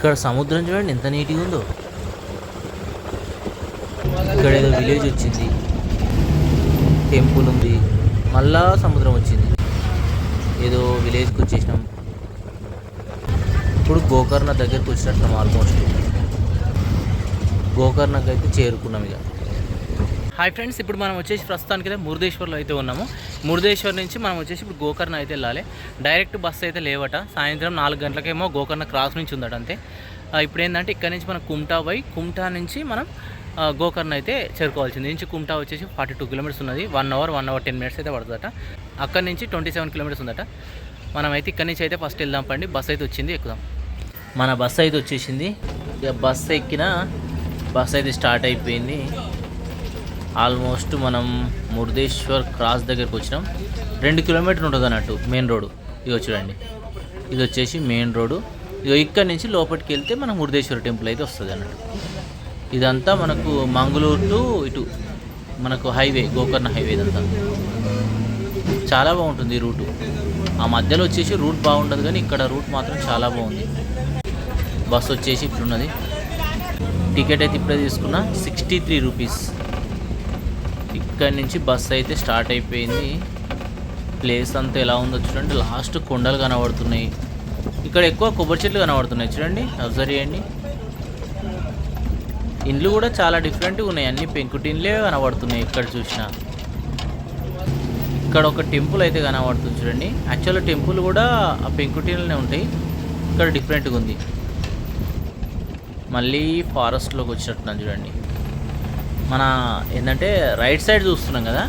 ఇక్కడ సముద్రం చూడండి ఎంత నీట్గా ఉందో. ఇక్కడ ఏదో విలేజ్ వచ్చింది. టెంపుల్ ఉంది. మళ్ళా సముద్రం వచ్చింది. ఏదో విలేజ్కి వచ్చేసినాం. ఇప్పుడు గోకర్ణ దగ్గరికి వచ్చినట్టున్నాం ఆల్మోస్ట్ గోకర్ణకి అయితే చేరుకున్నాం ఇక. హాయ్ ఫ్రెండ్స్ ఇప్పుడు మనం వచ్చేసి ప్రస్తుతానికి అయితే మురుదేశ్వర్లో అయితే ఉన్నాము. మురుదేశ్వర్ నుంచి మనం వచ్చేసి ఇప్పుడు గోకర్ణ అయితే వెళ్ళాలి. డైరెక్ట్ బస్సు అయితే లేవట. సాయంత్రం నాలుగు గంటలకేమో గోకర్ణ క్రాస్ నుంచి ఉందట అంతే. ఇప్పుడు ఏంటంటే ఇక్కడ నుంచి మనం కుమ్టా పోయి కుమ్టా నుంచి మనం గోకర్ణ అయితే చేరుకోవాల్సింది. నుంచి కుమ్టా వచ్చేసి ఫార్టీ టూ కిలోమీటర్స్ ఉన్నది. One hour one hour ten minutes అయితే పడుతుందట. అక్కడ నుంచి ట్వంటీ సెవెన్ కిలోమీటర్స్ ఉందట. మనం అయితే ఇక్కడి నుంచి అయితే ఫస్ట్ వెళ్దాం పండి. బస్ అయితే వచ్చింది ఎక్కుదాం. మన బస్ అయితే వచ్చేసింది. ఇక బస్సు ఎక్కిన బస్ అయితే స్టార్ట్ అయిపోయింది. ఆల్మోస్ట్ మనం మురుదేశ్వర్ క్రాస్ దగ్గరికి వచ్చినాం. రెండు కిలోమీటర్ ఉంటుంది అన్నట్టు మెయిన్ రోడ్ ఇది చూడండి. ఇది వచ్చేసి మెయిన్ రోడ్డు. ఇదో ఇక్కడ నుంచి లోపలికి వెళ్తే మనం మురుదేశ్వర టెంపుల్ అయితే వస్తుంది అన్నట్టు. ఇదంతా మనకు మంగళూరు టు ఇటు మనకు హైవే గోకర్ణ హైవే ఇదంతా. చాలా బాగుంటుంది ఈ రూటు. ఆ మధ్యలో వచ్చేసి రూట్ బాగుండదు కానీ ఇక్కడ రూట్ మాత్రం చాలా బాగుంది. బస్సు వచ్చేసి ఇప్పుడున్నది. టికెట్ అయితే ఇప్పుడే తీసుకున్నా. Sixty three rupees. ఇక్కడ నుంచి బస్ అయితే స్టార్ట్ అయిపోయింది. ప్లేస్ అంతా ఎలా ఉందో చూడండి. లాస్ట్ కొండలు కనబడుతున్నాయి. ఇక్కడ ఎక్కువ కొబ్బరి చెట్లు కనబడుతున్నాయి. చూడండి. అబ్జర్వ్ చేయండి. ఇండ్లు కూడా చాలా డిఫరెంట్గా ఉన్నాయి. అన్ని పెంకుటిన్లే కనబడుతున్నాయి ఇక్కడ చూసినా. ఇక్కడ ఒక టెంపుల్ అయితే కనబడుతుంది చూడండి. యాక్చువల్ టెంపుల్ కూడా ఆ పెంకుటిన్లనే ఉంటాయి. ఇక్కడ డిఫరెంట్గా ఉంది. మళ్ళీ ఫారెస్ట్లోకి వచ్చినట్టున్నాను చూడండి. మన ఏంటంటే రైట్ సైడ్ చూస్తున్నాం కదా.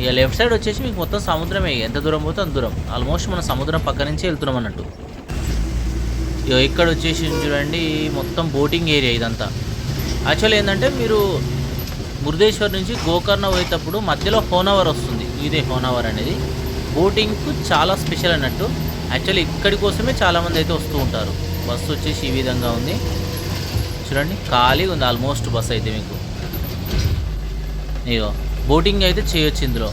ఇక లెఫ్ట్ సైడ్ వచ్చేసి మీకు మొత్తం సముద్రమే. ఎంత దూరం పోతే అంత దూరం. ఆల్మోస్ట్ మన సముద్రం పక్క నుంచి వెళ్తున్నాం అన్నట్టు. ఇక ఇక్కడ వచ్చేసి చూడండి మొత్తం బోటింగ్ ఏరియా ఇదంతా. యాక్చువల్లీ ఏంటంటే మీరు మురుదేశ్వర్ నుంచి గోకర్ణ పోయేటప్పుడు మధ్యలో హోనవర్ వస్తుంది. ఇదే హోనవర్ అనేది. బోటింగ్కు చాలా స్పెషల్ అన్నట్టు. యాక్చువల్లీ ఇక్కడి కోసమే చాలామంది అయితే వస్తూ ఉంటారు. బస్సు వచ్చేసి ఈ విధంగా ఉంది. చూడండి ఖాళీగా ఉంది. ఆల్మోస్ట్ బస్ అయితే మీకు. ఇగో బోటింగ్ అయితే చేయొచ్చు ఇందులో.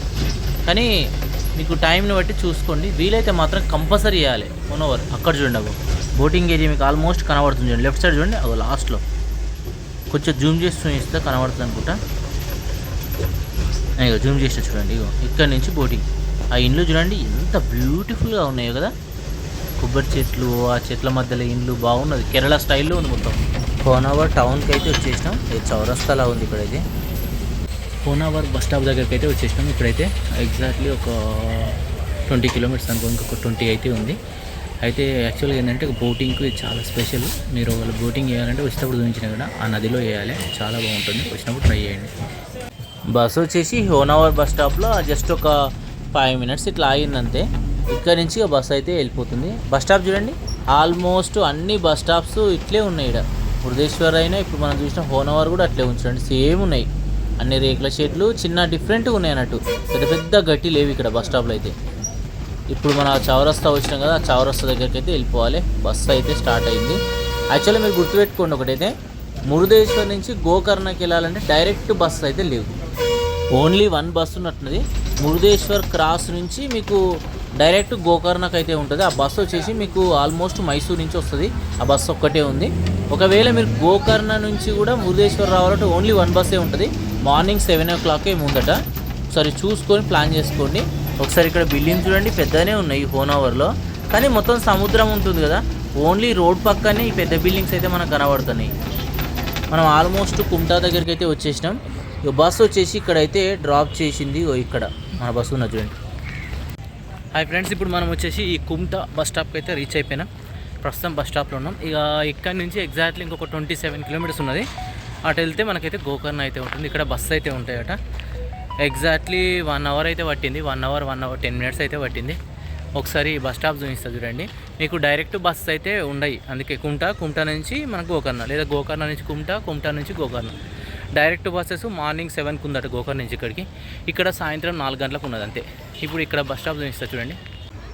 కానీ మీకు టైంని బట్టి చూసుకోండి. వీలైతే మాత్రం కంపల్సరీ చేయాలి. వన్ అవర్ అక్కడ చూడండి అగో. బోటింగ్ ఏరియా మీకు ఆల్మోస్ట్ కనబడుతుంది చూడండి. లెఫ్ట్ సైడ్ చూడండి. అగో లాస్ట్లో. కొంచెం జూమ్ చేసి చూపిస్తే కనబడుతుంది అనుకుంటా. ఇగో జూమ్ చేసి చూడండి. ఇగో ఇక్కడ నుంచి బోటింగ్. ఆ ఇండ్లు చూడండి. ఎంత బ్యూటిఫుల్గా ఉన్నాయో కదా. కొబ్బరి చెట్లు ఆ చెట్ల మధ్యలో ఇండ్లు బాగున్నది. కేరళ స్టైల్లో ఉంది మొత్తం. కోనవర్ టౌన్కి అయితే వచ్చేసినాం. ఇది చౌరస్తాలా ఉంది ఇక్కడైతే. కోనావర్ బస్ స్టాప్ దగ్గరికి అయితే వచ్చేసినాం. ఇప్పుడైతే ఎగ్జాక్ట్లీ ఒక ట్వంటీ కిలోమీటర్స్ అనుకో ఇంకొక ట్వంటీ అయితే ఉంది. అయితే యాక్చువల్గా ఏంటంటే బోటింగ్కి ఇది చాలా స్పెషల్ మీరు వాళ్ళు బోటింగ్ చేయాలంటే వచ్చేటప్పుడు చూపించిన కూడా ఆ నదిలో వేయాలి. చాలా బాగుంటుంది. వచ్చినప్పుడు ట్రై చేయండి. బస్ వచ్చేసి హోనావర్ బస్ స్టాప్లో జస్ట్ ఒక ఫైవ్ మినిట్స్ ఇట్లా ఆగిందంతే. ఇక్కడ నుంచి బస్ అయితే వెళ్ళిపోతుంది. బస్ స్టాప్ చూడండి. ఆల్మోస్ట్ అన్ని బస్ స్టాప్స్ ఇట్లే ఉన్నాయి ఇక్కడ బృహదేశ్వర్ అయినా ఇప్పుడు మనం చూసిన హోనవర్ కూడా అట్లే ఉంచండి సేమ్ ఉన్నాయి. అన్ని రేకుల షెడ్లు చిన్న డిఫరెంట్గా ఉన్నాయి అన్నట్టు. పెద్ద పెద్ద గట్టి లేవు ఇక్కడ బస్ స్టాప్లో అయితే. ఇప్పుడు మన చౌరస్తా వచ్చినాం కదా ఆ చౌరస్తా దగ్గరికి అయితే వెళ్ళిపోవాలి. బస్సు అయితే స్టార్ట్ అయింది. యాక్చువల్లీ మీరు గుర్తుపెట్టుకోండి ఒకటైతే మురుదేశ్వర్ నుంచి గోకర్ణకి వెళ్ళాలంటే డైరెక్ట్ బస్సు అయితే లేవు. ఓన్లీ వన్ బస్సు ఉన్నట్టున్నది. మురుదేశ్వర్ క్రాస్ నుంచి మీకు డైరెక్ట్ గోకర్ణకు అయితే ఉంటుంది. ఆ బస్సు వచ్చేసి మీకు ఆల్మోస్ట్ మైసూర్ నుంచి వస్తుంది. ఆ బస్సు ఒక్కటే ఉంది. ఒకవేళ మీరు గోకర్ణ నుంచి కూడా మురుదేశ్వర్ రావాలంటే ఓన్లీ వన్ బస్సే ఉంటుంది. మార్నింగ్ సెవెన్ ఓ క్లాక్ ముందట. ఒకసారి చూసుకొని ప్లాన్ చేసుకోండి. ఒకసారి ఇక్కడ బిల్డింగ్ చూడండి పెద్దనే ఉన్నాయి హోన్ అవర్లో. కానీ మొత్తం సముద్రం ఉంటుంది కదా. ఓన్లీ రోడ్ పక్కనే ఈ పెద్ద బిల్డింగ్స్ అయితే మనకు కనబడుతున్నాయి. మనం ఆల్మోస్ట్ కుంటా దగ్గరికి అయితే వచ్చేసినాం. ఇక బస్సు వచ్చేసి ఇక్కడైతే డ్రాప్ చేసింది ఇక్కడ. మన బస్సు ఉన్నది చూడండి. హాయ్ ఫ్రెండ్స్ ఇప్పుడు మనం వచ్చేసి ఈ కుమ్టా బస్ స్టాప్కి అయితే రీచ్ అయిపోయినాం. ప్రస్తుతం బస్ స్టాప్లో ఉన్నాం. ఇక ఇక్కడ నుంచి ఎగ్జాక్ట్లీ ఇంకొక ట్వంటీ సెవెన్ కిలోమీటర్స్ ఉన్నది. అటు వెళ్తే మనకైతే గోకర్ణ అయితే ఉంటుంది. ఇక్కడ బస్సు అయితే ఉంటాయట. ఎగ్జాక్ట్లీ వన్ అవర్ అయితే పట్టింది. One hour one hour ten minutes అయితే పట్టింది. ఒకసారి బస్ స్టాప్ చూపిస్తా చూడండి. మీకు డైరెక్ట్ బస్ అయితే ఉండయి. అందుకే కుంట కుంటా నుంచి మనకు గోకర్ణ. లేదా గోకర్ణ నుంచి కుంటా కుంట నుంచి గోకర్ణ. డైరెక్ట్ బస్సెస్ మార్నింగ్ సెవెన్కి ఉందట గోకర్ణ నుంచి ఇక్కడికి. ఇక్కడ సాయంత్రం నాలుగు గంటలకు ఉన్నది అంతే. ఇప్పుడు ఇక్కడ బస్ స్టాప్ చూపిస్తా చూడండి.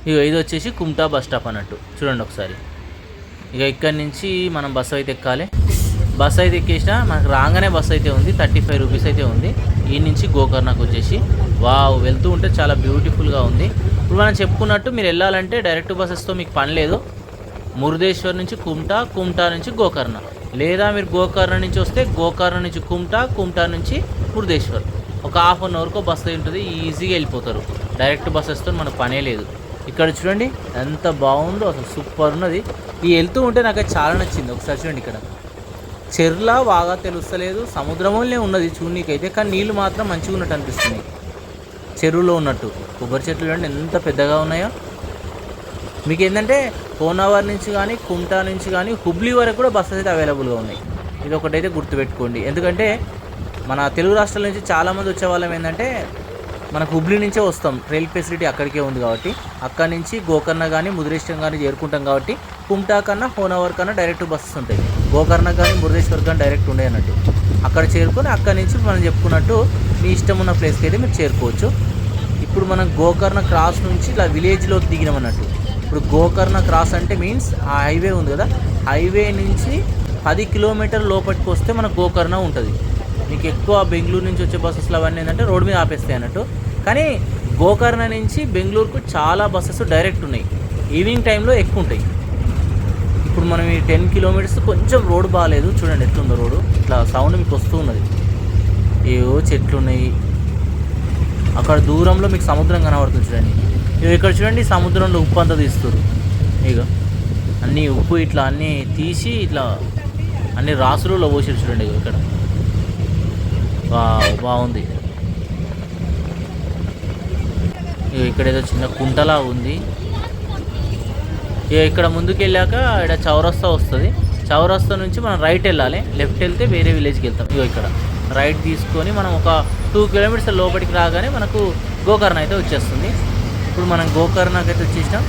ఇక ఇది వచ్చేసి కుమ్టా బస్ స్టాప్ అన్నట్టు. చూడండి ఒకసారి. ఇక ఇక్కడి నుంచి మనం బస్సు అయితే ఎక్కాలి. బస్ అయితే ఎక్కేసిన మనకు రాగానే బస్ అయితే ఉంది థర్టీ ఫైవ్ రూపీస్ అయితే ఉంది. ఈ నుంచి గోకర్ణకు వచ్చేసి. వావ్ వెళ్తూ ఉంటే చాలా బ్యూటిఫుల్గా ఉంది. ఇప్పుడు మనం చెప్పుకున్నట్టు మీరు వెళ్ళాలంటే డైరెక్ట్ బస్సెస్తో మీకు పని లేదు. మురుదేశ్వర్ నుంచి కుమ్టా కుమ్టా నుంచి గోకర్ణ. లేదా మీరు గోకర్ణ నుంచి వస్తే గోకర్ణ నుంచి కుమ్టా కుమ్టా నుంచి మురుదేశ్వర్ ఒక హాఫ్ అన్ అవర్కో బస్ ఉంటుంది ఈజీగా వెళ్ళిపోతారు. డైరెక్ట్ బస్సెస్తో మనకు పనే లేదు. ఇక్కడ చూడండి ఎంత బాగుందో అసలు సూపర్ ఉన్నది. ఈ వెళ్తూ ఉంటే నాకు చాలా నచ్చింది. ఒకసారి చూడండి ఇక్కడ. చెర్లా బాగా తెలుస్తలేదు సముద్రంలోనే ఉన్నది చూడనీకైతే కానీ నీళ్ళు మాత్రం మంచిగా ఉన్నట్టు అనిపిస్తుంది. చెరువులో ఉన్నట్టు. కొబ్బరి చెట్లు అంటే ఎంత పెద్దగా ఉన్నాయో. మీకు ఏంటంటే కోనావర్ నుంచి కానీ కుంటా నుంచి కానీ హుబ్లీ వరకు కూడా బస్సెస్ అయితే అవైలబుల్గా ఉన్నాయి. ఇది ఒకటైతే గుర్తుపెట్టుకోండి. ఎందుకంటే మన తెలుగు రాష్ట్రాల నుంచి చాలామంది వచ్చే వాళ్ళం ఏంటంటే మనకు హుబ్లీ నుంచే వస్తాం. రైల్ ఫెసిలిటీ అక్కడికే ఉంది కాబట్టి. అక్కడి నుంచి గోకర్ణ కానీ ముదిరేశ్వరం కానీ చేరుకుంటాం కాబట్టి కుమ్టా కన్నా హోనవర్ కన్నా డైరెక్ట్ బస్సెస్ ఉంటాయి. గోకర్ణ కానీ మురుదేశ్వర్ కానీ డైరెక్ట్ ఉండే అన్నట్టు. అక్కడ చేరుకొని అక్కడి నుంచి మనం చెప్పుకున్నట్టు మీ ఇష్టం ఉన్న ప్లేస్కి అయితే మీరు చేరుకోవచ్చు. ఇప్పుడు మనం గోకర్ణ క్రాస్ నుంచి ఇలా విలేజ్లో దిగినాం అన్నట్టు. ఇప్పుడు గోకర్ణ క్రాస్ అంటే మీన్స్ ఆ హైవే ఉంది కదా. హైవే నుంచి పది కిలోమీటర్ లోపలికి వస్తే మన గోకర్ణ ఉంటుంది. మీకు ఎక్కువ బెంగళూరు నుంచి వచ్చే బస్సెస్లు అవన్నీ ఏంటంటే రోడ్ మీద ఆపేస్తాయి అన్నట్టు. కానీ గోకర్ణ నుంచి బెంగళూరుకు చాలా బస్సెస్ డైరెక్ట్ ఉన్నాయి. ఈవినింగ్ టైంలో ఎక్కువ ఉంటాయి. ఇప్పుడు మనం ఈ టెన్ కిలోమీటర్స్ కొంచెం రోడ్ బాగాలేదు చూడండి ఎట్లుందో రోడ్డు ఇట్లా సౌండ్ మీకు వస్తూ ఉన్నది. ఏవో చెట్లు ఉన్నాయి. అక్కడ దూరంలో మీకు సముద్రం కనబడుతుంది చూడండి. ఇగో ఇక్కడ చూడండి సముద్రంలో ఉప్పు అంతా తీస్తారు ఇక అన్నీ ఉప్పు ఇట్లా అన్నీ తీసి ఇట్లా అన్ని రాసులలో పోసారు చూడండి ఇక్కడ. బాగుంది. ఇగో ఇక్కడ ఏదో చిన్న కుంటలా ఉంది. ఇక్కడ ముందుకు వెళ్ళాక ఇక్కడ చౌరస్తా వస్తుంది. చౌరస్తా నుంచి మనం రైట్ వెళ్ళాలి. లెఫ్ట్ వెళ్తే వేరే విలేజ్కి వెళ్తాం. ఇగో ఇక్కడ. రైట్ తీసుకొని మనం ఒక టూ కిలోమీటర్స్ లోపలికి రాగానే మనకు గోకర్ణ అయితే వచ్చేస్తుంది. ఇప్పుడు మనం గోకర్ణకి అయితే వచ్చేసినాం.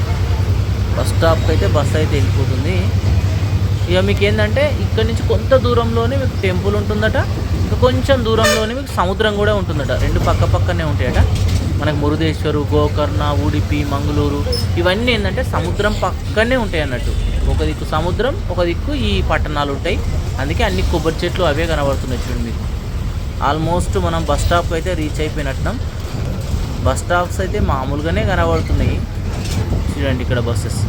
బస్ స్టాప్కి అయితే బస్ అయితే వెళ్ళిపోతుంది. ఇక మీకు ఏంటంటే ఇక్కడ నుంచి కొంత దూరంలోనే మీకు టెంపుల్ ఉంటుందట. ఇంకా కొంచెం దూరంలోనే మీకు సముద్రం కూడా ఉంటుందట. రెండు పక్క పక్కనే ఉంటాయట. మనకు మురుదేశ్వరు గోకర్ణ ఉడిపి మంగళూరు ఇవన్నీ ఏంటంటే సముద్రం పక్కనే ఉంటాయి అన్నట్టు. ఒక దిక్కు సముద్రం ఒక దిక్కు ఈ పట్టణాలు ఉంటాయి. అందుకే అన్ని కొబ్బరి చెట్లు అవే కనబడుతున్నాయి చూడండి మీకు. ఆల్మోస్ట్ మనం బస్ స్టాప్కి అయితే రీచ్ అయిపోయినట్టున్నాం. బస్ స్టాప్స్ అయితే మామూలుగానే కనబడుతున్నాయి. చూడండి ఇక్కడ బస్సెస్.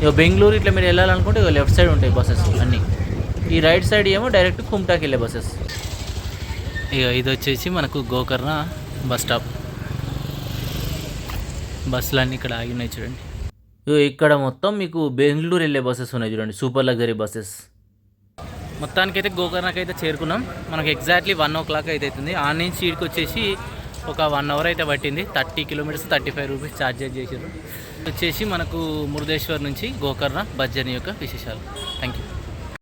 ఇక బెంగళూరు ఇట్లా మీరు వెళ్ళాలనుకుంటే ఇక లెఫ్ట్ సైడ్ ఉంటాయి బస్సెస్ అన్నీ. ఈ రైట్ సైడ్ ఏమో డైరెక్ట్ కుమ్టాకి వెళ్ళే బస్సెస్. ఇక ఇది వచ్చేసి మనకు గోకర్ణ బస్ స్టాప్. బస్సులు అన్నీ ఇక్కడ ఆగి ఉన్నాయి చూడండి ఇక్కడ మొత్తం మీకు బెంగళూరు వెళ్ళే బస్సెస్ ఉన్నాయి చూడండి సూపర్ లగ్జరీ బస్సెస్. మొత్తానికైతే గోకర్ణకి అయితే చేరుకున్నాం. మనకు ఎగ్జాక్ట్లీ వన్ ఓ క్లాక్ అయితే అవుతుంది. ఆ నుంచి ఇక్కడికి వచ్చేసి ఒక వన్ అవర్ అయితే పట్టింది. Thirty kilometres thirty five rupees charge చేసారు వచ్చేసి మనకు మురుదేశ్వర్ నుంచి గోకర్ణ బస్ జర్నీ యొక్క విశేషాలు. Thank you